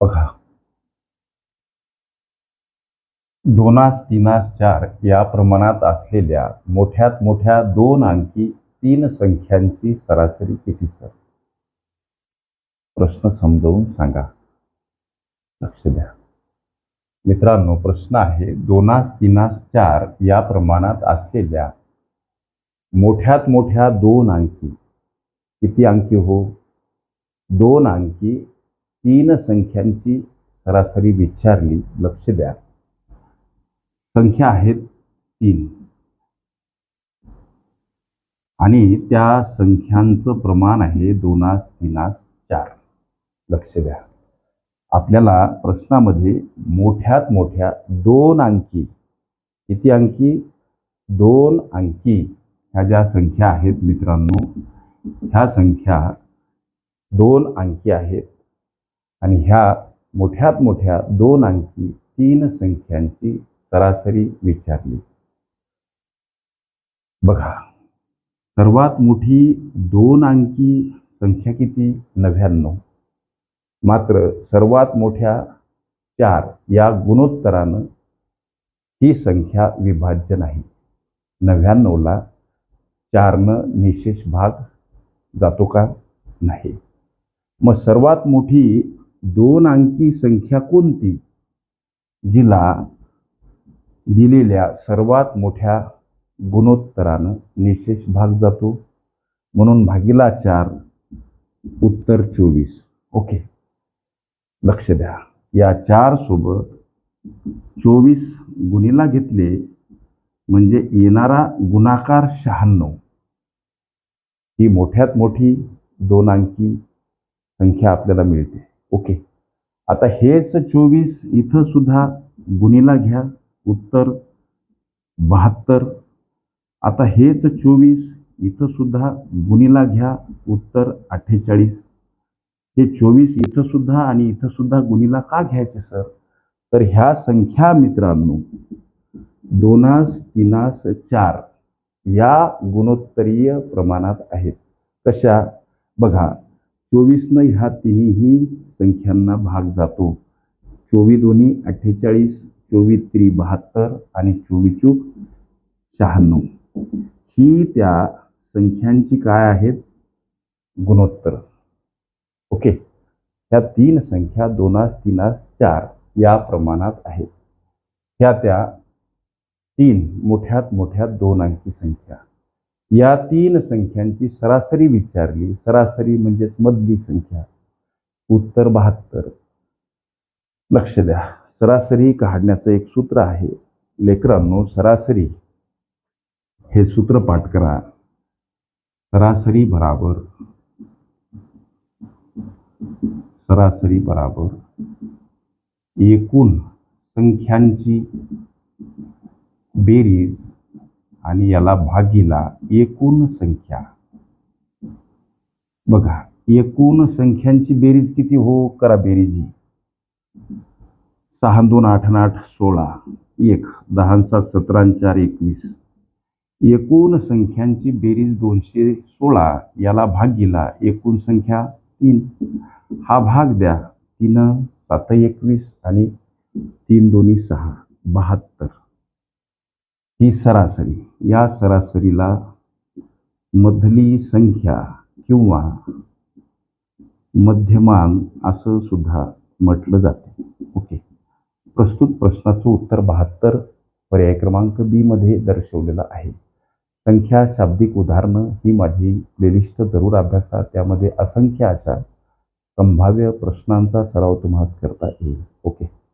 बघा. दोनास, तीनास, चार या प्रमाणात असलेल्या मोठ्यात मोठ्या दोन अंकी तीन संख्यांची सरासरी किती, सर? प्रश्न समजावून सांगा. लक्ष द्या. मित्रांनो, प्रश्न आहे, दोनास, तीनास, चार या प्रमाणात असलेल्या मोठ्यात मोठ्या दोन अंकी किती अंकी हो? दोन अंकी तीन संख्यांची सरासरी विचारली लक्ष द्या. संख्या आहेत तीन. आणि त्या संख्यांचं प्रमाण आहे दोनास तीनास चार. लक्ष द्या. आपल्याला प्रश्नामध्ये मोठ्यात मोठ्या दोन अंकी किती अंकी? दोन अंकी ह्या ज्या संख्या आहेत मित्रांनो ह्या संख्या दोन अंकी आहेत. आणि ह्या मोठ्यात मोठ्या दोन अंकी तीन संख्यांची सरासरी विचारली. बघा सर्वात मोठी दोन अंकी संख्या किती? नव्याण्णव. मात्र सर्वात मोठ्या चार या गुणोत्तरानं ही संख्या विभाज्य नाही. नव्याण्णवला चारनं निशेष भाग जातो का? नाही. मग सर्वात मोठी दोन अंकी संख्या कोणती? जिला दिलेल्या सर्वात मोठ्या गुणोत्तरानं निशेष भाग जातो. म्हणून भागीला चार उत्तर चोवीस. ओके. लक्ष द्या. या चार सोबत चोवीस गुणीला घेतले म्हणजे येणारा गुणाकार शहाण्णव. ही मोठ्यात मोठी दोन अंकी संख्या आपल्याला मिळते. ओके. आता हेच चोवीस इथं सुद्धा गुणीला घ्या. उत्तर बहात्तर. आता हेच चोवीस इथं सुद्धा गुणीला घ्या. उत्तर अठ्ठेचाळीस. हे चोवीस इथं सुद्धा आणि इथं सुद्धा गुणीला का घ्यायचे सर? तर ह्या संख्या मित्रांनो दोनास तीनास चार या गुणोत्तरीय प्रमाणात आहेत. कशा? बघा चोवीसनं ह्या तिन्ही संख्यांना भाग जातो. चोवीस दोन्ही अठ्ठेचाळीस चोवीस त्री बहात्तर आणि चोवीस चूक शहाण्णव. ही त्या संख्यांची काय आहेत? गुणोत्तर. ओके. ह्या तीन संख्या दोनास तीनास चार या प्रमाणात आहेत. ह्या त्या तीन मोठ्यात मोठ्या दोन अंकी संख्या. या तीन संख्यांची सरासरी विचारली. सरासरी म्हणजेच मधली संख्या. उत्तर बहात्तर. लक्ष द्या. सरासरी काढण्याचं एक सूत्र आहे. लेकरांनो सरासरी. हे सूत्र पाठ करा. सरासरी बराबर. सरासरी बराबर. एकूण संख्यांची बेरीज आणि याला भागीला एकूण संख्या. बघा एकूण संख्यांची बेरीज किती हो? करा बेरीजी. सहा दोन आठ आठ सोळा एक दहा सात सतरा चार एकवीस. एकूण संख्यांची बेरीज दोनशे सोळा याला भागीला एकूण संख्या तीन. हा भाग द्या तीन सात एकवीस आणि तीन दोन्ही सहा बहात्तर. ही सरासरी या सरासरीला मधली संख्या किंवा मध्यमान असं सुद्धा म्हटलं जाते. ओके. प्रस्तुत प्रश्नाचं उत्तर बहात्तर पर्याय क्रमांक बीमध्ये दर्शवलेला दर्शवलेलं आहे. संख्या शाब्दिक उदाहरणं ही माझी प्लेलिस्ट जरूर अभ्यासा. त्यामध्ये असंख्य अशा संभाव्य प्रश्नांचा सराव तुम्हाला करता येईल. ओके.